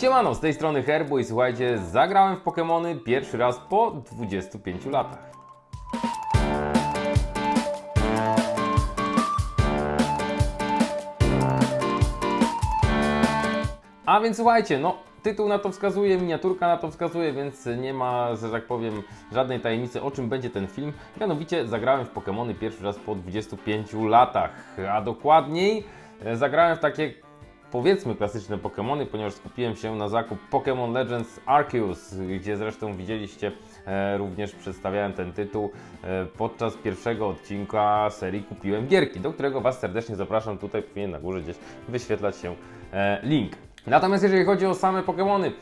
Siemano, z tej strony Herbu i słuchajcie, zagrałem w Pokémony pierwszy raz po 25 latach. A więc słuchajcie, no tytuł na to wskazuje, miniaturka na to wskazuje, więc nie ma, że tak powiem, żadnej tajemnicy o czym będzie ten film. Mianowicie zagrałem w Pokémony pierwszy raz po 25 latach, a dokładniej e, zagrałem w takie powiedzmy klasyczne Pokémony, ponieważ skupiłem się na zakup Pokémon Legends Arceus, gdzie zresztą widzieliście e, również przedstawiałem ten tytuł e, podczas pierwszego odcinka serii Kupiłem Gierki, do którego Was serdecznie zapraszam. Tutaj powinien na górze gdzieś wyświetlać się e, link. Natomiast jeżeli chodzi o same Pokémony,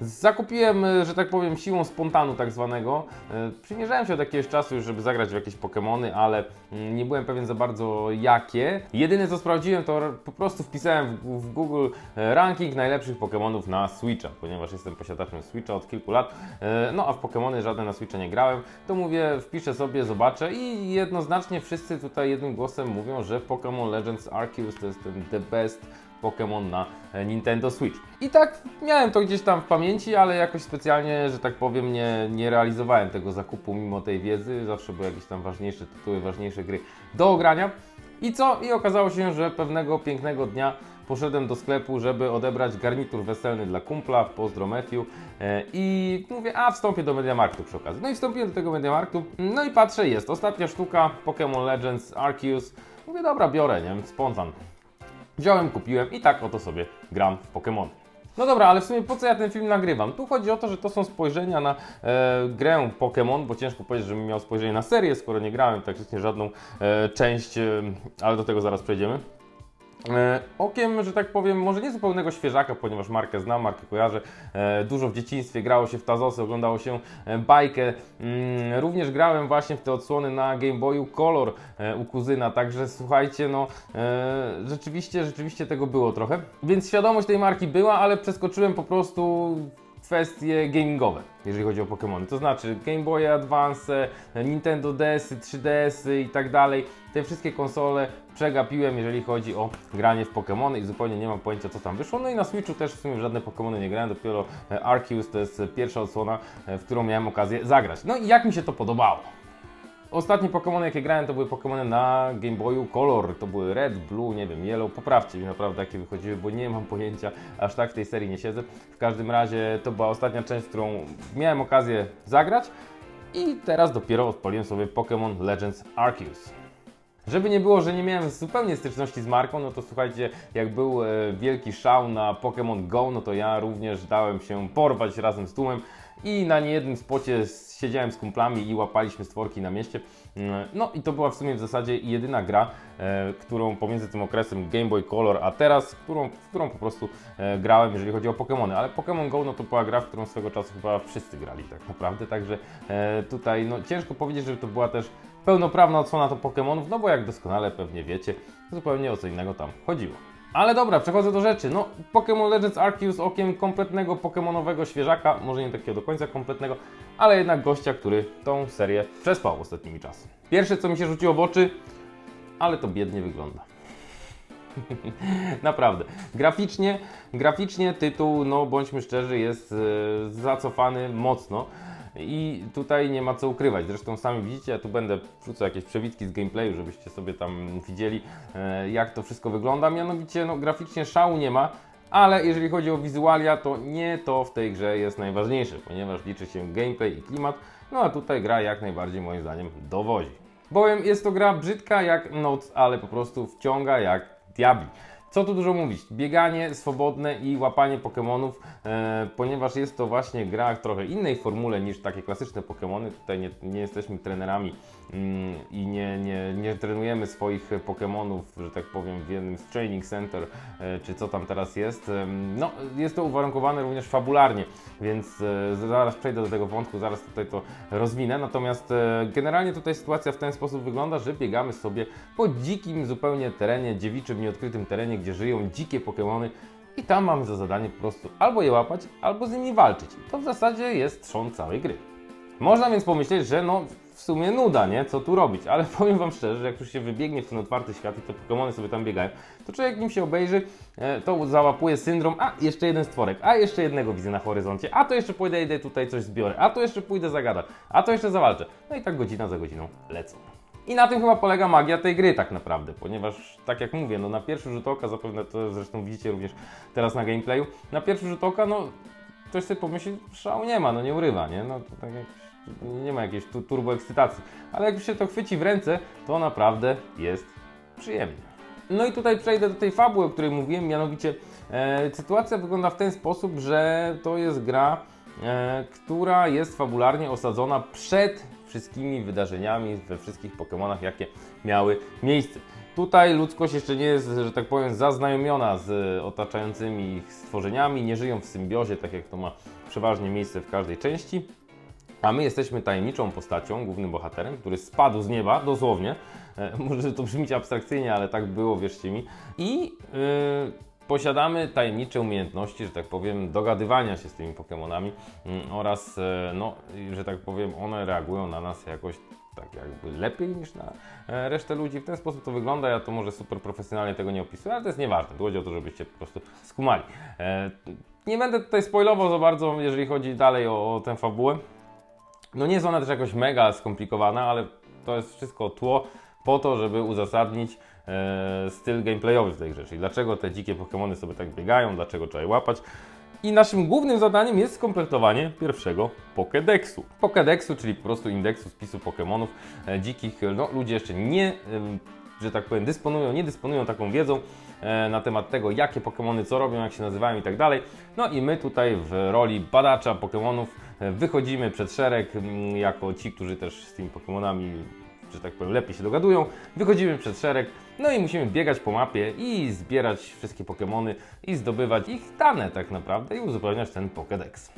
Zakupiłem, e, że tak powiem, siłą spontanu tak zwanego. E, Przymierzałem się od jakiegoś czasu już, żeby zagrać w jakieś Pokémony, ale mm, nie byłem pewien za bardzo jakie. Jedyne co sprawdziłem to po prostu wpisałem w, Google e, ranking najlepszych Pokémonów na Switcha, ponieważ jestem posiadaczem Switcha od kilku lat. No a w Pokémony żadne na Switcha nie grałem. To mówię, wpiszę sobie, zobaczę i jednoznacznie wszyscy tutaj jednym głosem mówią, że Pokémon Legends Arceus to jest ten the best Pokémon na e, Nintendo Switch. I tak miałem to gdzieś tam w pamięci, ale jakoś specjalnie, że tak powiem, nie, nie realizowałem tego zakupu mimo tej wiedzy. Zawsze były jakieś tam ważniejsze tytuły, ważniejsze gry do ogrania. I co? I okazało się, że pewnego pięknego dnia poszedłem do sklepu, żeby odebrać garnitur weselny dla kumpla, pozdro Matthew e, i mówię, a wstąpię do Mediamarktu przy okazji. No i wstąpiłem do tego Mediamarktu, no i patrzę, jest ostatnia sztuka Pokémon Legends Arceus. Mówię, dobra, biorę, nie wiem, spontan. Wziąłem, kupiłem i tak oto sobie gram w Pokémon. No dobra, ale w sumie po co ja ten film nagrywam? Tu chodzi o to, że to są spojrzenia na e, grę Pokémon, bo ciężko powiedzieć, żebym miał spojrzenie na serię, skoro nie grałem praktycznie żadną e, część, e, ale do tego zaraz przejdziemy. E, Okiem, że tak powiem, może nie zupełnego świeżaka, ponieważ markę znam, markę kojarzę. E, Dużo w dzieciństwie grało się w Tazosy, oglądało się e, bajkę. Mm, Również grałem właśnie w te odsłony na Game Boyu Color u kuzyna, także słuchajcie, no rzeczywiście, rzeczywiście tego było trochę. Więc świadomość tej marki była, ale przeskoczyłem po prostu kwestie gamingowe, jeżeli chodzi o Pokémony. To znaczy Game Boy Advance, Nintendo DS, 3DS i tak dalej. Te wszystkie konsole przegapiłem, jeżeli chodzi o granie w Pokémony i zupełnie nie mam pojęcia, co tam wyszło. No i na Switchu też w sumie w żadne Pokémony nie grałem, dopiero e, Arceus to jest pierwsza odsłona, e, w którą miałem okazję zagrać. No i jak mi się to podobało? Ostatnie Pokémony, jakie grałem, to były Pokémony na Game Boyu Color. To były Red, Blue, nie wiem, Yellow. Poprawcie mi naprawdę, jakie wychodziły, bo nie mam pojęcia, aż tak w tej serii nie siedzę. W każdym razie to była ostatnia część, którą miałem okazję zagrać. I teraz dopiero odpaliłem sobie Pokémon Legends Arceus. Żeby nie było, że nie miałem zupełnie styczności z marką, no to słuchajcie, jak był e, wielki szał na Pokémon Go, no to ja również dałem się porwać razem z tłumem i na niejednym spocie siedziałem z kumplami i łapaliśmy stworki na mieście. Mm, No i to była w sumie w zasadzie jedyna gra, e, którą pomiędzy tym okresem Game Boy Color, a teraz, którą, w którą po prostu e, grałem, jeżeli chodzi o Pokémony. Ale Pokémon Go, no to była gra, w którą swego czasu chyba wszyscy grali tak naprawdę, także tutaj no ciężko powiedzieć, że to była też pełnoprawna odsłona to Pokémonów, no bo jak doskonale pewnie wiecie, zupełnie o co innego tam chodziło. Ale dobra, przechodzę do rzeczy. No, Pokémon Legends Arceus okiem kompletnego pokemonowego świeżaka, może nie takiego do końca kompletnego, ale jednak gościa, który tą serię przespał ostatnimi czasy. Pierwsze, co mi się rzuciło w oczy, ale to biednie wygląda. Naprawdę. Graficznie, graficznie tytuł, no bądźmy szczerzy, jest e, zacofany mocno. I tutaj nie ma co ukrywać. Zresztą sami widzicie, ja tu będę wrzucał jakieś przewidki z gameplayu, żebyście sobie tam widzieli, e, jak to wszystko wygląda. Mianowicie, no graficznie szału nie ma, ale jeżeli chodzi o wizualia, to nie to w tej grze jest najważniejsze, ponieważ liczy się gameplay i klimat. No a tutaj gra jak najbardziej moim zdaniem dowodzi. Bowiem jest to gra brzydka jak noc, ale po prostu wciąga jak diabli. Co tu dużo mówić? Bieganie swobodne i łapanie Pokémonów, e, ponieważ jest to właśnie gra w trochę innej formule niż takie klasyczne Pokémony. Tutaj nie, nie jesteśmy trenerami mm, i nie, nie, nie trenujemy swoich Pokémonów, że tak powiem, w jednym z training center, e, czy co tam teraz jest. Em, No, jest to uwarunkowane również fabularnie, więc e, zaraz przejdę do tego wątku, zaraz tutaj to rozwinę. Natomiast e, generalnie tutaj sytuacja w ten sposób wygląda, że biegamy sobie po dzikim zupełnie terenie, dziewiczym, nieodkrytym terenie, gdzie żyją dzikie Pokémony. I tam mamy za zadanie po prostu albo je łapać, albo z nimi walczyć. I to w zasadzie jest trzon całej gry. Można więc pomyśleć, że no w sumie nuda, nie? Co tu robić? Ale powiem Wam szczerze, że jak już się wybiegnie w ten otwarty świat i te Pokémony sobie tam biegają, to człowiek nim się obejrzy, e, to załapuje syndrom, a jeszcze jeden stworek, a jeszcze jednego widzę na horyzoncie, a to jeszcze pójdę, idę tutaj coś zbiorę, a to jeszcze pójdę zagadać, a to jeszcze zawalczę. No i tak godzina za godziną lecą. I na tym chyba polega magia tej gry tak naprawdę, ponieważ tak jak mówię, no na pierwszy rzut oka, zapewne to zresztą widzicie również teraz na gameplayu, na pierwszy rzut oka, no ktoś sobie pomyśli, szału nie ma, no nie urywa, nie? No to tak jak, nie ma jakiejś tu, turbo ekscytacji, ale jak już się to chwyci w ręce, to naprawdę jest przyjemnie. No i tutaj przejdę do tej fabuły, o której mówiłem, mianowicie e, sytuacja wygląda w ten sposób, że to jest gra, która jest fabularnie osadzona przed wszystkimi wydarzeniami we wszystkich Pokémonach, jakie miały miejsce. Tutaj ludzkość jeszcze nie jest, że tak powiem, zaznajomiona z otaczającymi ich stworzeniami, nie żyją w symbiozie, tak jak to ma przeważnie miejsce w każdej części. A my jesteśmy tajemniczą postacią, głównym bohaterem, który spadł z nieba, dosłownie. E, może to brzmieć abstrakcyjnie, ale tak było, wierzcie mi. I yy, posiadamy tajemnicze umiejętności, że tak powiem, dogadywania się z tymi Pokémonami mm, oraz, e, no, że tak powiem, one reagują na nas jakoś tak jakby lepiej niż na e, resztę ludzi. W ten sposób to wygląda. Ja to może super profesjonalnie tego nie opisuję, ale to jest nieważne. Tu chodzi o to, żebyście po prostu skumali. E, nie będę tutaj spoilował za bardzo, jeżeli chodzi dalej o, o tę fabułę. No nie jest ona też jakoś mega skomplikowana, ale to jest wszystko tło po to, żeby uzasadnić styl gameplayowy w tej grze. Czyli dlaczego te dzikie Pokémony sobie tak biegają, dlaczego trzeba je łapać. I naszym głównym zadaniem jest skompletowanie pierwszego Pokédexu. Pokédexu, czyli po prostu indeksu spisu Pokémonów e, dzikich. No, ludzie jeszcze nie, em, że tak powiem, dysponują, nie dysponują taką wiedzą e, na temat tego, jakie Pokémony co robią, jak się nazywają i tak dalej. No i my tutaj w roli badacza Pokémonów e, wychodzimy przed szereg jako ci, którzy też z tymi Pokémonami że tak powiem, lepiej się dogadują. Wychodzimy przed szereg, no i musimy biegać po mapie i zbierać wszystkie Pokémony i zdobywać ich dane tak naprawdę i uzupełniać ten Pokédex.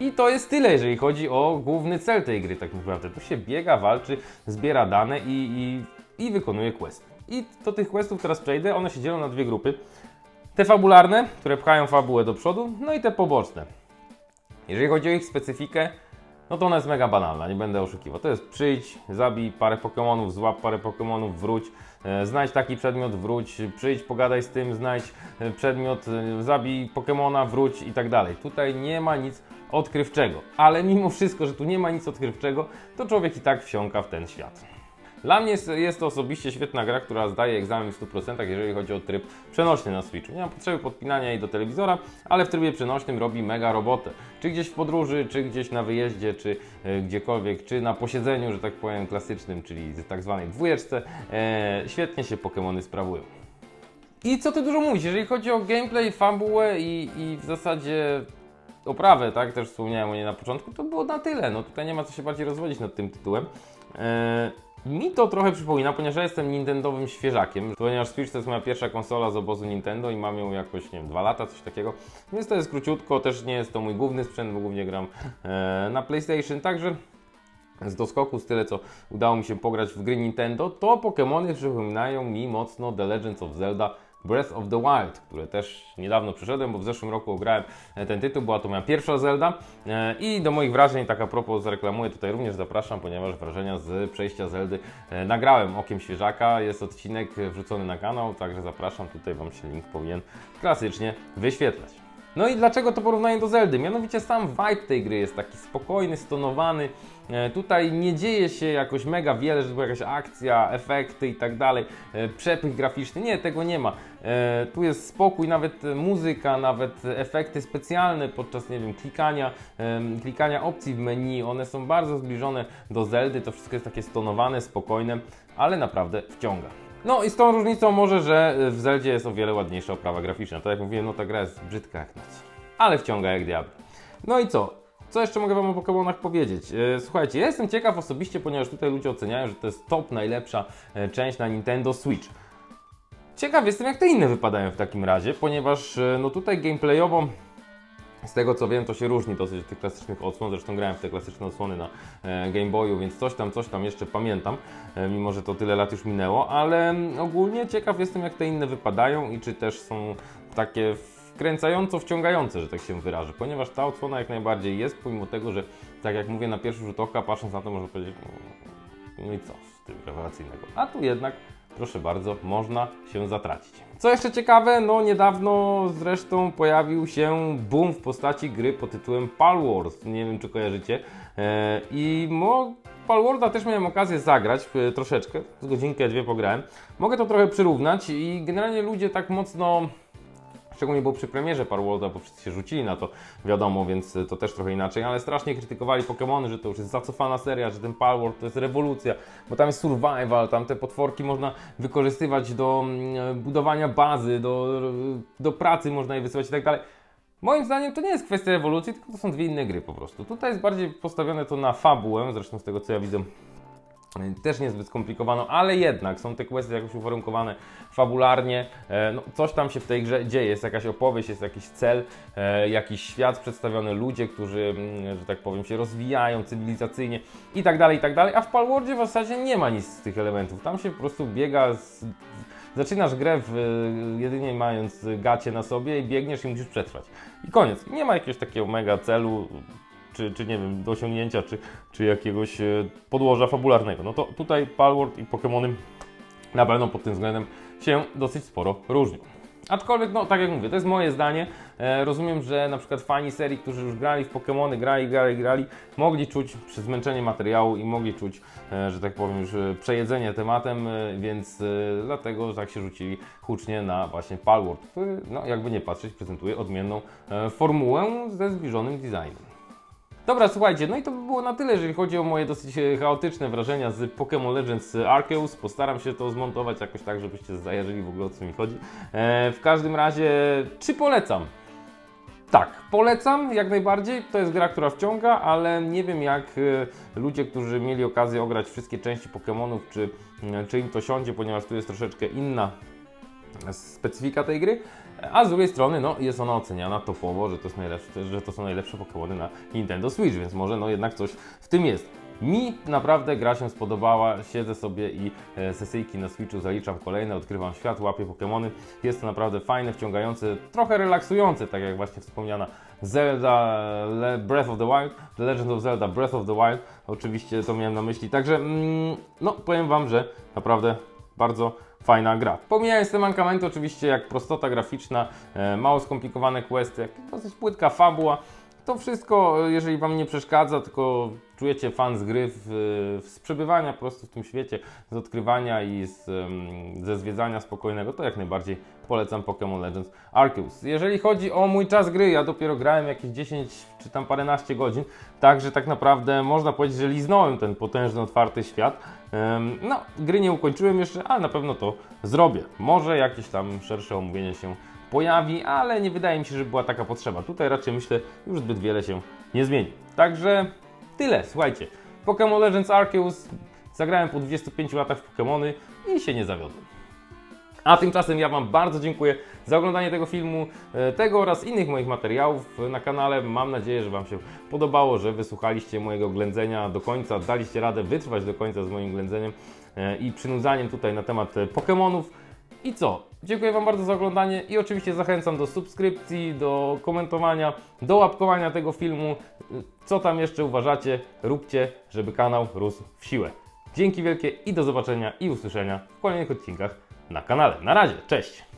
I to jest tyle, jeżeli chodzi o główny cel tej gry, tak naprawdę. Tu się biega, walczy, zbiera dane i, i, i wykonuje questy. I do tych questów teraz przejdę, one się dzielą na dwie grupy. Te fabularne, które pchają fabułę do przodu, no i te poboczne. Jeżeli chodzi o ich specyfikę, no to ona jest mega banalna, nie będę oszukiwał. To jest przyjdź, zabij parę Pokémonów, złap parę Pokémonów, wróć, e, znajdź taki przedmiot, wróć, przyjdź, pogadaj z tym, znajdź e, przedmiot, e, zabij Pokémona, wróć i tak dalej. Tutaj nie ma nic odkrywczego, ale mimo wszystko, że tu nie ma nic odkrywczego, to człowiek i tak wsiąka w ten świat. Dla mnie jest, jest to osobiście świetna gra, która zdaje egzamin w 100%, jeżeli chodzi o tryb przenośny na Switchu. Nie mam potrzeby podpinania jej do telewizora, ale w trybie przenośnym robi mega robotę. Czy gdzieś w podróży, czy gdzieś na wyjeździe, czy e, gdziekolwiek, czy na posiedzeniu, że tak powiem, klasycznym, czyli tak zwanej dwójeczce, e, świetnie się Pokémony sprawują. I co tu dużo mówić, jeżeli chodzi o gameplay, fabułę i, i w zasadzie oprawę, tak, też wspomniałem o niej na początku, to było na tyle. No tutaj nie ma co się bardziej rozwodzić nad tym tytułem. E, mi to trochę przypomina, ponieważ ja jestem Nintendowym świeżakiem, ponieważ Switch to jest moja pierwsza konsola z obozu Nintendo i mam ją jakoś, nie wiem, dwa lata, coś takiego. Więc to jest króciutko, też nie jest to mój główny sprzęt, bo głównie gram e, na PlayStation, także z doskoku, z tyle co udało mi się pograć w gry Nintendo, to Pokémony przypominają mi mocno The Legends of Zelda Breath of the Wild, które też niedawno przyszedłem, bo w zeszłym roku ograłem e, ten tytuł, była to moja pierwsza Zelda. E, i do moich wrażeń, tak a propos zareklamuję tutaj również zapraszam, ponieważ wrażenia z przejścia Zeldy e, nagrałem okiem świeżaka, jest odcinek wrzucony na kanał, także zapraszam, tutaj Wam się link powinien klasycznie wyświetlać. No i dlaczego to porównanie do Zeldy? Mianowicie sam vibe tej gry jest taki spokojny, stonowany. E, Tutaj nie dzieje się jakoś mega wiele, że była jakaś akcja, efekty i tak dalej, e, przepych graficzny. Nie, tego nie ma. E, Tu jest spokój, nawet muzyka, nawet efekty specjalne podczas, nie wiem, klikania, klikania opcji w menu. One są bardzo zbliżone do Zeldy. To wszystko jest takie stonowane, spokojne, ale naprawdę wciąga. No i z tą różnicą może, że w Zeldzie jest o wiele ładniejsza oprawa graficzna. Tak jak mówiłem, no ta gra jest brzydka jak noc, ale wciąga jak diabeł. No i co? Co jeszcze mogę Wam o Pokémonach powiedzieć? E, Słuchajcie, ja jestem ciekaw osobiście, ponieważ tutaj ludzie oceniają, że to jest top najlepsza e, część na Nintendo Switch. Ciekaw jestem, jak te inne wypadają w takim razie, ponieważ e, no tutaj gameplayowo z tego co wiem, to się różni dosyć od tych klasycznych odsłon. Zresztą grałem w te klasyczne odsłony na e, Game Boyu, więc coś tam, coś tam jeszcze pamiętam, e, mimo że to tyle lat już minęło, ale mm, ogólnie ciekaw jestem, jak te inne wypadają i czy też są takie wkręcająco wciągające, że tak się wyrażę, ponieważ ta odsłona jak najbardziej jest, pomimo tego, że tak jak mówię na pierwszy rzut oka, patrząc na to można powiedzieć, no, no i co tym rewelacyjnego. A tu jednak, proszę bardzo, można się zatracić. Co jeszcze ciekawe, no niedawno zresztą pojawił się boom w postaci gry pod tytułem Pal Wars. Nie wiem, czy kojarzycie. E, I mo Palworda też miałem okazję zagrać e, troszeczkę, z godzinkę, dwie pograłem. Mogę to trochę przyrównać i generalnie ludzie tak mocno Szczególnie było przy premierze Palworlda, bo wszyscy się rzucili na to, wiadomo, więc to też trochę inaczej, ale strasznie krytykowali Pokémony, że to już jest zacofana seria, że ten Palworld to jest rewolucja, bo tam jest survival, tam te potworki można wykorzystywać do mm, budowania bazy, do, do pracy można je wysyłać i tak dalej. Moim zdaniem to nie jest kwestia ewolucji, tylko to są dwie inne gry po prostu. Tutaj jest bardziej postawione to na fabułę, zresztą z tego co ja widzę też niezbyt skomplikowano, ale jednak są te questy jakoś uwarunkowane fabularnie. E, no, coś tam się w tej grze dzieje, jest jakaś opowieść, jest jakiś cel, e, jakiś świat przedstawiony, ludzie, którzy, mm, że tak powiem, się rozwijają cywilizacyjnie i tak dalej, i tak dalej. A w Palworldzie w zasadzie nie ma nic z tych elementów. Tam się po prostu biega z, Zaczynasz grę w, jedynie mając gacie na sobie i biegniesz i musisz przetrwać. I koniec. Nie ma jakiegoś takiego mega celu, czy, czy nie wiem, do osiągnięcia, czy, czy jakiegoś e, podłoża fabularnego. No to tutaj Palworld i Pokémony na pewno pod tym względem się dosyć sporo różnią. Aczkolwiek, no tak jak mówię, to jest moje zdanie. E, rozumiem, że na przykład fani serii, którzy już grali w Pokémony, grali, grali, grali, mogli czuć zmęczenie materiału i mogli czuć, e, że tak powiem, już e, przejedzenie tematem, e, więc e, dlatego tak się rzucili hucznie na właśnie Palworld, który, no jakby nie patrzeć, prezentuje odmienną e, formułę ze zbliżonym designem. Dobra, słuchajcie, no i to by było na tyle, jeżeli chodzi o moje dosyć e, chaotyczne wrażenia z Pokémon Legends Arceus. Postaram się to zmontować jakoś tak, żebyście zajarzyli w ogóle o co mi chodzi. E, w każdym razie, czy polecam? Tak, polecam jak najbardziej. To jest gra, która wciąga, ale nie wiem jak e, ludzie, którzy mieli okazję ograć wszystkie części Pokémonów, czy, czy im to siądzie, ponieważ tu jest troszeczkę inna specyfika tej gry, a z drugiej strony no, jest ona oceniana topowo, że to, jest najlepsze, że to są najlepsze Pokémony na Nintendo Switch, więc może no, jednak coś w tym jest. Mi naprawdę gra się spodobała, siedzę sobie i e, sesyjki na Switchu zaliczam kolejne, odkrywam świat, łapię Pokémony. Jest to naprawdę fajne, wciągające, trochę relaksujące, tak jak właśnie wspomniana Zelda Breath of the Wild, The Legend of Zelda Breath of the Wild, oczywiście to miałem na myśli. Także mm, no powiem Wam, że naprawdę bardzo fajna gra. Pomijając te mankamenty oczywiście jak prostota graficzna, e, mało skomplikowane questy, dosyć płytka fabuła, to wszystko, jeżeli Wam nie przeszkadza, tylko czujecie fan z gry, w, z przebywania po prostu w tym świecie, z odkrywania i z, ze zwiedzania spokojnego, to jak najbardziej polecam Pokémon Legends Arceus. Jeżeli chodzi o mój czas gry, ja dopiero grałem jakieś 10 czy tam paręnaście godzin, także tak naprawdę można powiedzieć, że liznąłem ten potężny, otwarty świat. No, gry nie ukończyłem jeszcze, ale na pewno to zrobię. Może jakieś tam szersze omówienie się pojawi, ale nie wydaje mi się, że była taka potrzeba. Tutaj raczej myślę, już zbyt wiele się nie zmieni. Także tyle, słuchajcie. Pokémon Legends Arceus zagrałem po 25 latach w Pokémony i się nie zawiodłem. A tymczasem ja Wam bardzo dziękuję za oglądanie tego filmu, e, tego oraz innych moich materiałów na kanale. Mam nadzieję, że Wam się podobało, że wysłuchaliście mojego ględzenia do końca, daliście radę wytrwać do końca z moim ględzeniem e, i przynudzaniem tutaj na temat e, Pokémonów. I co? Dziękuję Wam bardzo za oglądanie i oczywiście zachęcam do subskrypcji, do komentowania, do łapkowania tego filmu. Co tam jeszcze uważacie, róbcie, żeby kanał rósł w siłę. Dzięki wielkie i do zobaczenia i usłyszenia w kolejnych odcinkach na kanale. Na razie, cześć!